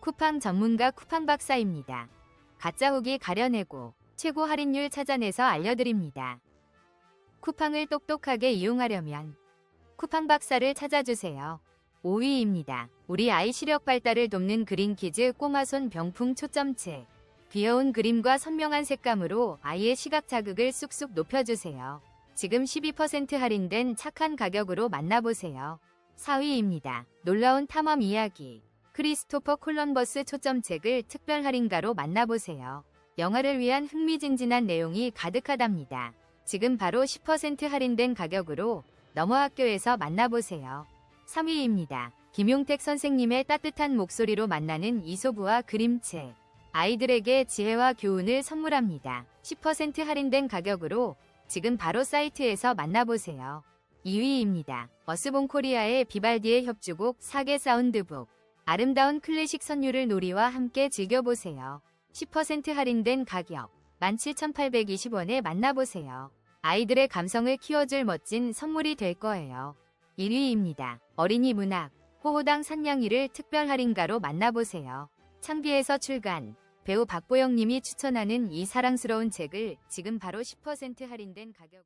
쿠팡 전문가 쿠팡 박사입니다. 가짜 후기 가려내고 최고 할인율 찾아내서 알려드립니다. 쿠팡을 똑똑하게 이용하려면 쿠팡 박사를 찾아주세요. 5위입니다. 우리 아이 시력 발달을 돕는 그린 키즈 꼬마손 병풍 초점책. 귀여운 그림과 선명한 색감으로 아이의 시각 자극을 쑥쑥 높여주세요. 지금 12% 할인된 착한 가격으로 만나보세요. 4위입니다. 놀라운 탐험 이야기. 크리스토퍼 콜럼버스 초점책을 특별 할인가로 만나보세요. 영화를 위한 흥미진진한 내용이 가득하답니다. 지금 바로 10% 할인된 가격으로 넘어 학교에서 만나보세요. 3위입니다. 김용택 선생님의 따뜻한 목소리로 만나는 이소부와 그림책. 아이들에게 지혜와 교훈을 선물합니다. 10% 할인된 가격으로 지금 바로 사이트에서 만나보세요. 2위입니다. 어스본 코리아의 비발디의 협주곡 사계 사운드북. 아름다운 클래식 선율을 놀이와 함께 즐겨보세요. 10% 할인된 가격 17,820원에 만나보세요. 아이들의 감성을 키워줄 멋진 선물이 될 거예요. 1위입니다. 어린이 문학 호호당 산냥이를 특별 할인가로 만나보세요. 창비에서 출간 배우 박보영 님이 추천하는 이 사랑스러운 책을 지금 바로 10% 할인된 가격